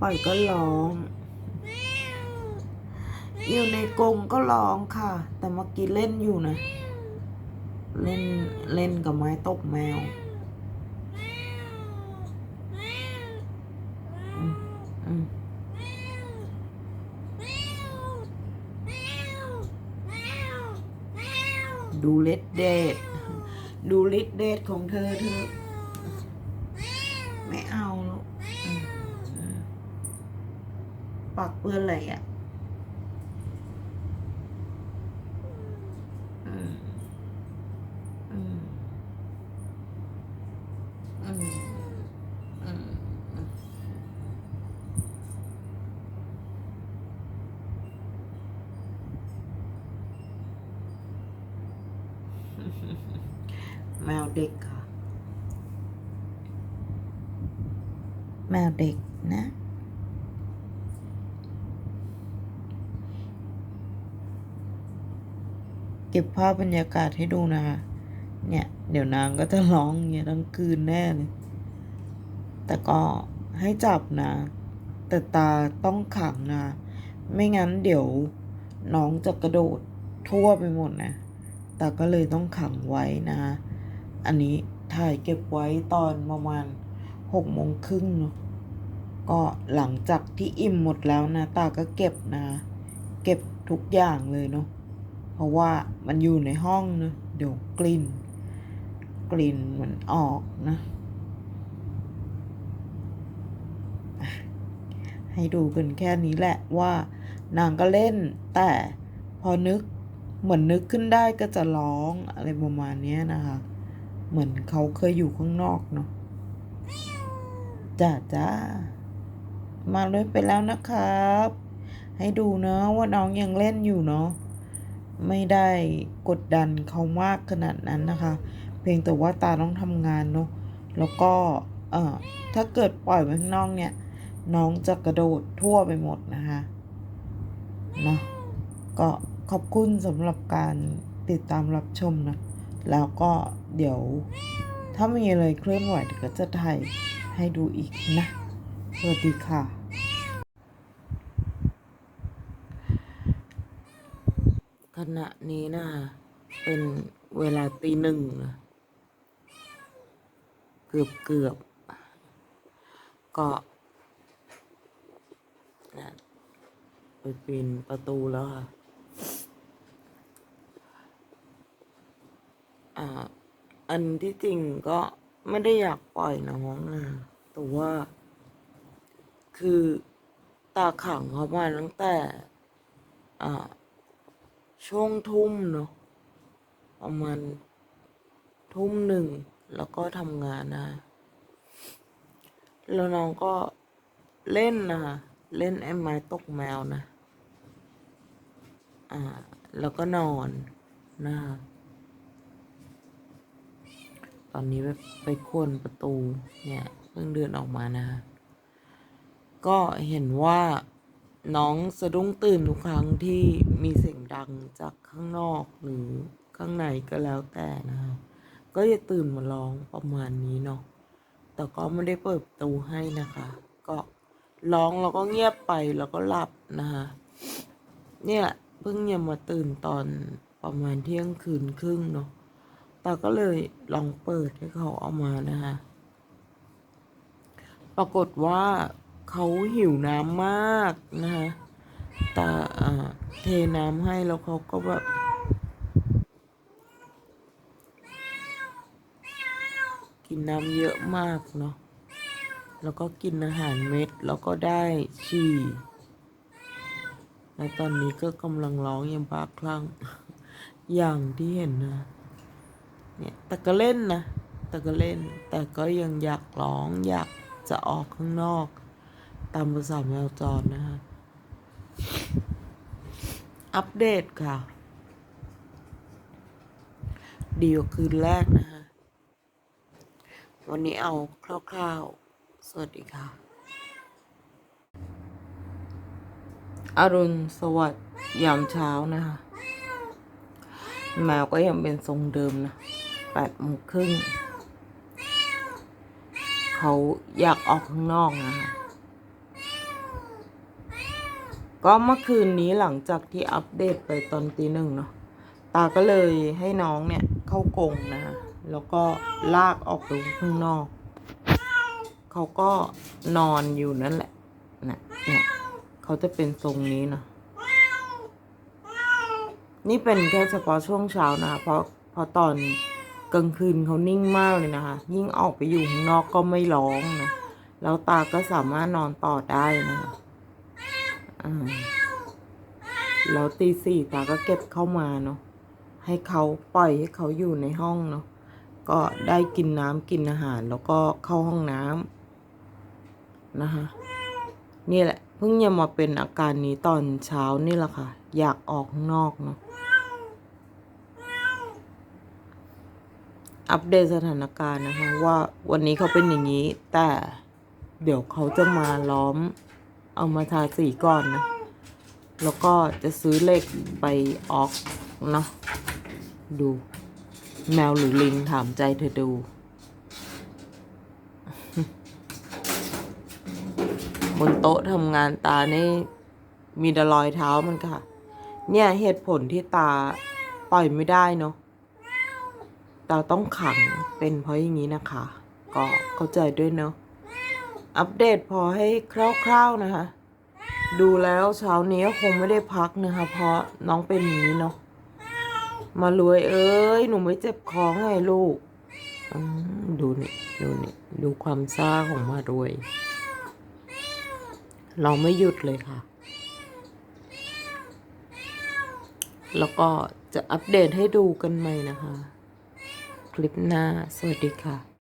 ปล่อยก็ร้อง อยู่ในกรงก็ร้องค่ะ แต่เมื่อกี้เล่นอยู่นะ เล่นเล่นกับไม้ตกแมว อืมอืมดูเลดเดทดูลิดเดทของเธอเธอ ไม่เอาหรอกอืมอืม ปากเปื้อนอะไรอะอืมอืมอืมอืมอืมแมวเด็กค่ะ แมวเด็กนะ ก็บภาพบรรยากาศให้ดูนะคะเนี่ย เดี๋ยวนางก็จะร้องเงี้ยทั้งคืนแน่เลย แต่ก็ให้จับนะ แต่ตาต้องขังนะ ไม่งั้นเดี๋ยวน้องจะกระโดดทั่วไปหมดนะ แต่ก็เลยต้องขังไว้นะ อันนี้ถ่ายเก็บไว้ตอนประมาณหกโมงครึ่งเนาะ ก็หลังจากที่อิ่มหมดแล้วนะ ตาก็เก็บนะ เก็บทุกอย่างเลยเนาะ เพราะว่ามันอยู่ในห้องเนะเดี๋ยวกลิ่น กลิ่นมันออกนะให้ดูกันแค่นี้แหละว่านางก็เล่น แต่พอนึกเหมือนนึกขึ้นได้ก็จะร้องอะไรประมาณนี้นะคะ เหมือนเขาเคยอยู่ข้างนอกเนาะจ้าจ้ามาเลยไปแล้วนะครับ ให้ดูเนาะว่าน้องยังเล่นอยู่เนาะ ไม่ได้กดดันเขามากขนาดนั้นนะคะ เพียงแต่ว่าตาต้องทำงานเนาะแล้วก็เอ่อถ้าเกิดปล่อยไว้ข้างนอกเนี่ย น้องจะกระโดดทั่วไปหมดนะคะเนาะก็ขอบคุณสำหรับการติดตามรับชมนะ แล้วก็เดี๋ยว ถ้ามีอะไรเคลื่อนไหวเดี๋ยวก็จะถ่ายให้ดูอีกนะ สวัสดีค่ะ ขณะนี้นะเป็นเวลาตีหนึ่งนะเกือบเกือบก็นะไปปีนประตูแล้วค่ะอ่าอันที่จริงก็ไม่ได้อยากปล่อยน้องนะแต่ว่า คือตาขังเขามาตั้งแต่ อ่า ช่วงทุ่มเนาะประมาณทุ่มหนึ่งแล้วก็ทำงานนะ แล้วน้องก็เล่นนะเล่นไอ้ไม้ตกแมวนะ อ่า แล้วก็นอนนะคะตอนนี้ไปไปควนประตูเนี่ย เพิ่งเดินออกมานะก็เห็นว่า น้องสะดุ้งตื่นทุกครั้งที่มีเสียงดังจากข้างนอกหรือข้างในก็แล้วแต่นะคะก็จะตื่นมาร้องประมาณนี้เนาะแต่ก็ไม่ได้เปิดประตูให้นะคะ ก็ร้องแล้วก็เงียบไปแล้วก็หลับนะคะเนี่ยเพิ่งยังมาตื่นตอนประมาณเที่ยงคืนครึ่งเนาะแตาก็เลยลองเปิดให้เขาเอามานะคะปรากฏว่า เขาหิวน้ำมากนะคะตาเทน้ำให้แล้วเขาก็แบบกินน้ำเยอะมากเนาะ แล้วก็กินอาหารเม็ด แล้วก็ได้ฉี่ แล้วตอนนี้ก็กำลังร้องอย่างบ้าคลั่ง อย่างที่เห็นนะ เนี่ย แต่ก็เล่นนะ แต่ก็เล่น แต่ก็ยังอยากร้องอยากจะออกข้างนอก ตามภาษาแมวจรนะคะ อัปเดตค่ะ ดีกว่าคืนแรกนะคะ วันนี้เอาคร่าวๆ สวัสดีค่ะ อรุณสวัสดิ์ยามเช้านะคะ แมวก็ยังเป็นทรงเดิมนะแปดโมงครึ่งเขาอยากออกข้างนอกนะคะ ก็เมื่อคืนนี้หลังจากที่อัปเดตไปตอนตีหนึ่งเนาะตาก็เลยให้น้องเนี่ยเข้ากรงนะคะแล้วก็ลากออกไปข้างนอก เขาก็นอนอยู่นั่นแหละนะเนี่ยเขาจะเป็นทรงนี้เนาะนี่เป็นแค่เฉพาะช่วงเช้านะคะเพราะเพราะตอนกลางคืนเขานิ่งมากเลยนะคะ ยิ่งออกไปอยู่ข้างนอกก็ไม่ร้องนะ แล้วตาก็สามารถนอนต่อได้นะคะ อ่าแล้วตีสี่ตาก็เก็บเข้ามาเนาะให้เขาปล่อยให้เขาอยู่ในห้องเนาะก็ได้กินน้ำกินอาหารแล้วก็เข้าห้องน้ำนะคะนี่แหละ เพิ่งจะมาเป็นอาการนี้ตอนเช้านี่แหละค่ะ อยากออกข้างนอกเนาะอัปเดตสถานการณ์นะคะ ว่าวันนี้เขาเป็นอย่างนี้ แต่เดี๋ยวเขาจะมาล้อม เอามาทาสีก่อนนะ แล้วก็จะซื้อเหล็กไปออกเนาะดู แมวหรือลิงถามใจเธอดูบนโต๊ะทำงานตานี่มีแต่รอยเท้ามันค่ะ เนี่ยเหตุผลที่ตาปล่อยไม่ได้เนาะตาต้องขังเป็นเพราะอย่างนี้นะคะ ก็เข้าใจด้วยเนาะ อัปเดตพอให้คร่าวๆนะคะ ดูแล้วเช้านี้คงไม่ได้พักนะคะเพราะน้องเป็นอย่างนี้เนาะมารวยเอ้ยหนูไม่เจ็บคอไงลูกดูนี่ดูนี่ดูความซ่าของมารวย เราไม่หยุดเลยค่ะ แล้วก็จะอัปเดตให้ดูกันใหม่นะคะ คลิปหน้า สวัสดีค่ะ